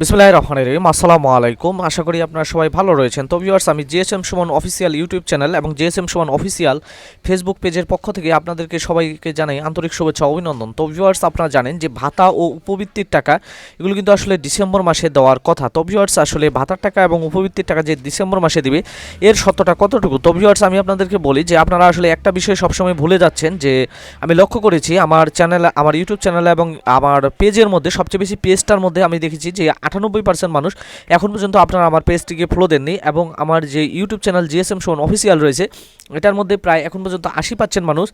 বিসমুল্লাহ রহমান রহিম, আসসালামু আলাইকুম। আশা করি আপনারা সবাই ভালো রয়েছেন। তো ভিউয়ার্স আমি GSM Suman official YouTube channel এবং জিএসএম সুমন অফিসিয়াল ফেসবুক পেজের পক্ষ থেকে আপনাদেরকে সবাইকে জানাই আন্তরিক শুভেচ্ছা অভিনন্দন। তো ভিউয়ার্স আপনারা জানেন যে ভাতা ও উপবৃত্তির টাকা, এগুলো কিন্তু আসলে ডিসেম্বর মাসে দেওয়ার কথা। তো ভিউয়ার্স আসলে ভাতার টাকা এবং উপবৃত্তির টাকা যে ডিসেম্বর মাসে দিবে, এর সত্যটা কতটুকু? তো ভিউয়ার্স আমি আপনাদেরকে বলি যে আপনারা আসলে একটা বিষয় সবসময় ভুলে যাচ্ছেন যে আমি লক্ষ্য করেছি, আমার চ্যানেল আমার ইউটিউব চ্যানেলে এবং আমার পেজের মধ্যে সবচেয়ে বেশি পেজটার মধ্যে আমি দেখেছি যে আটানব্বই পার্সেন্ট মানুষ এখন পর্যন্ত আপনারা আমার পেজটিকে ফলো দেননি এবং আমার যে ইউটিউব চ্যানেল জিএসএম শোন অফিসিয়াল রয়েছে, এটার মধ্যে প্রায় এখন পর্যন্ত আশি পার্সেন্ট মানুষ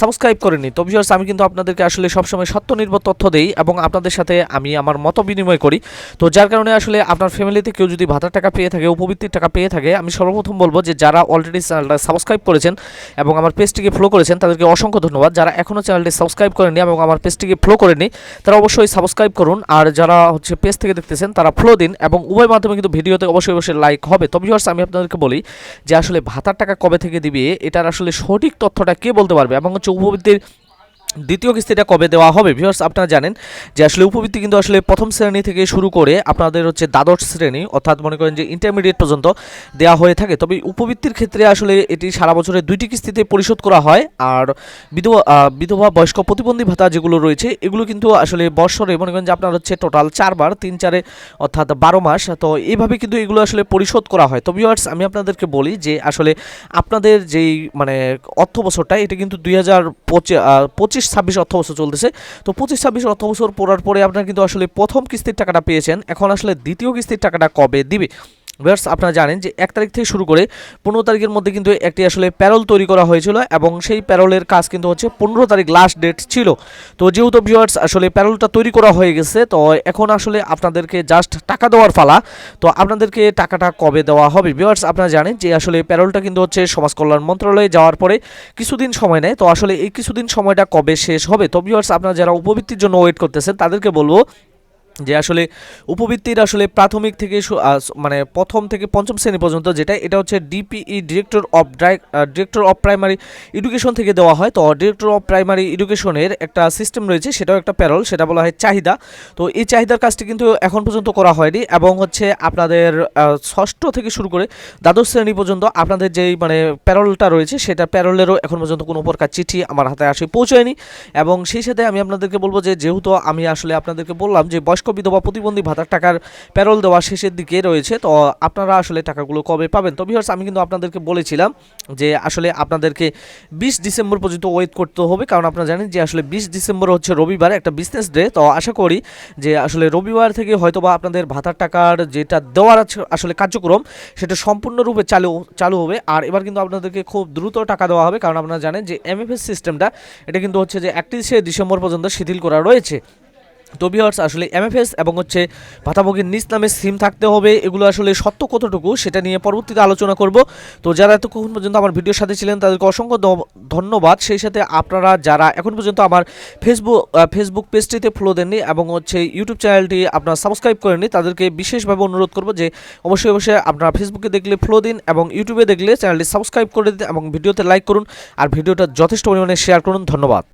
সাবস্ক্রাইব করেনি তো বিশেষ আমি কিন্তু আপনাদেরকে আসলে সবসময় সত্য নির্ভর তথ্য দেই এবং আপনাদের সাথে আমি আমার মত বিনিময় করি। তো যার কারণে আসলে আপনার ফ্যামিলিতে কেউ যদি ভাতার টাকা পেয়ে থাকে, উপবৃত্তির টাকা পেয়ে থাকে, আমি সর্বপ্রথম বলব যে যারা অলরেডি চ্যানেলটা সাবস্ক্রাইব করেছেন এবং আমার পেজটিকে ফলো করেছেন, তাদেরকে অসংখ্য ধন্যবাদ। যারা এখনও চ্যানেলটি সাবস্ক্রাইব করেনি এবং আমার পেজটিকে ফলো করেনি তারা অবশ্যই সাবস্ক্রাইব করুন। আর যারা হচ্ছে পেজ থেকে দেখতেছেন, তারা ফ্লো দিন এবং উভয় মাধ্যমে কিন্তু ভিডিওতে অবশ্যই অবশ্যই লাইক হবে। তবে ভিউয়ার্স আমি আপনাদেরকে বলি যে আসলে ভাতার টাকা কবে থেকে দিবে, এটার আসলে সঠিক তথ্যটা কে বলতে পারবে? এবং হচ্ছে উপবৃত্তির দ্বিতীয় কিস্তিটা কবে দেওয়া হবে? ভিউয়ার্স আপনারা জানেন যে আসলে উপবৃত্তি কিন্তু আসলে প্রথম শ্রেণি থেকে শুরু করে আপনাদের হচ্ছে দ্বাদশ শ্রেণি, অর্থাৎ মনে করেন যে ইন্টারমিডিয়েট পর্যন্ত দেওয়া হয়ে থাকে। তবে উপবৃত্তির ক্ষেত্রে আসলে এটি সারা বছরে দুইটি কিস্তিতে পরিশোধ করা হয়। আর বিধবা বিধবা, বয়স্ক প্রতিবন্ধী ভাতা যেগুলো রয়েছে, এগুলো কিন্তু আসলে বৎসরে মনে করেন যে আপনার হচ্ছে টোটাল চারবার, তিন চারে অর্থাৎ বারো মাস। তো এইভাবে কিন্তু এগুলো আসলে পরিশোধ করা হয়। তো ভিউয়ার্স আমি আপনাদেরকে বলি যে আসলে আপনাদের যেই মানে অর্থ বছরটা এটা কিন্তু দুই হাজার পঁচিশ ছাব্বিশ অর্থ বছর চলতেছে। তো পঁচিশ ছাব্বিশ অর্থ বছর পড়ার পরে আপনারা কিন্তু আসলে প্রথম কিস্তির টাকাটা পেয়েছেন। এখন আসলে দ্বিতীয় কিস্তির টাকাটা কবে দিবে? ভিউয়ার্স, আপনারা জানেন যে এক তারিখ থেকে শুরু করে পনেরো তারিখের মধ্যে কিন্তু একটি আসলে প্যারোল তৈরি করা হয়েছিল এবং সেই প্যারোলের কাজ কিন্তু হচ্ছে পনেরো তারিখ লাস্ট ডেট ছিল। তো যেহেতু ভিউয়ার্স, আসলে প্যারোলটা তৈরি করা হয়ে গেছে, তো এখন আসলে আপনাদেরকে জাস্ট টাকা দেওয়ার ফালা। তো আপনাদেরকে টাকাটা কবে দেওয়া হবে? ভিউয়ার্স, আপনারা জানেন যে আসলে প্যারোলটা কিন্তু হচ্ছে সমাজ কল্যাণ মন্ত্রণালয়ে যাওয়ার পরে কিছুদিন সময় নেয়। তো আসলে এই কিছুদিন সময়টা কবে শেষ হবে। তো ভিউয়ার্স আপনারা যারা উপবৃত্তির জন্য ওয়েট করতেছেন তাদেরকে বলব যে আসলে উপবৃত্তির আসলে প্রাথমিক থেকে মানে প্রথম থেকে পঞ্চম শ্রেণি পর্যন্ত যেটা, এটা হচ্ছে DPE, director of director of primary education থেকে দেওয়া হয়। তো ডিরেক্টর অফ প্রাইমারি এডুকেশনের একটা সিস্টেম রয়েছে, সেটাও একটা প্যারল, সেটা বলা হয় চাহিদা। তো এই চাহিদার কাজটি কিন্তু এখন পর্যন্ত করা হয়নি এবং হচ্ছে আপনাদের ষষ্ঠ থেকে শুরু করে দ্বাদশ শ্রেণি পর্যন্ত আপনাদের যেই মানে প্যারলটা রয়েছে, সেটা প্যারলেরও এখন পর্যন্ত কোনো প্রকার চিঠি আমার হাতে আসে পৌঁছায়নি। এবং সেই সাথে আমি আপনাদেরকে বলব যে, যেহেতু আমি আসলে আপনাদেরকে বললাম যে, বয়স্ক বিধবা প্রতিবন্ধী ভাতার টাকার প্যারোল দেওয়া শেষের দিকে রয়েছে। তো, আপনারা আসলে টাকাগুলো কবে পাবেন? তো ভিউয়ার্স আমি কিন্তু আপনাদেরকে বলেছিলাম যে, আসলে আপনাদেরকে বিশ ডিসেম্বর পর্যন্ত ওয়েট করতে হবে। কারণ আপনারা জানেন যে, আসলে বিশ ডিসেম্বর হচ্ছে রবিবার, একটা বিজনেস ডে তো, আশা করি যে, আসলে রবিবার থেকে হয়তোবা আপনাদের ভাতার টাকার যেটা দেওয়ার আসলে কার্যক্রম, সেটা সম্পূর্ণরূপে চালু চালু হবে। আর এবার কিন্তু আপনাদেরকে খুব দ্রুত টাকা দেওয়া হবে। কারণ আপনারা জানেন যে এমএফএস সিস্টেমটা এটা কিন্তু হচ্ছে যে, একত্রিশে ডিসেম্বর পর্যন্ত শিথিল করা রয়েছে। তো ভিউয়ার্স আসলে এমএফএস এবং হচ্ছে ভাতাভোগীর নিজ নামে সিম থাকতে হবে, এগুলো আসলে সত্য কতটুকু সেটা নিয়ে পরবর্তীতে আলোচনা করব। তো যারা এতক্ষণ পর্যন্ত আমার ভিডিওর সাথে ছিলেন, তাদেরকে অসংখ্য ধন্যবাদ। সেই সাথে আপনারা যারা এখন পর্যন্ত আমার ফেসবুক ফেসবুক পেজটিতে ফলো দেননি এবং হচ্ছে ইউটিউব চ্যানেলটি আপনারা সাবস্ক্রাইব করেননি, তাদেরকে বিশেষভাবে অনুরোধ করব যে অবশ্যই অবশ্যই আপনারা ফেসবুকে দেখলে ফলো দিন এবং ইউটিউবে দেখলে চ্যানেলটি সাবস্ক্রাইব করে দিন এবং ভিডিওতে লাইক করুন। আর ভিডিওটা যথেষ্ট পরিমাণে শেয়ার করুন। ধন্যবাদ।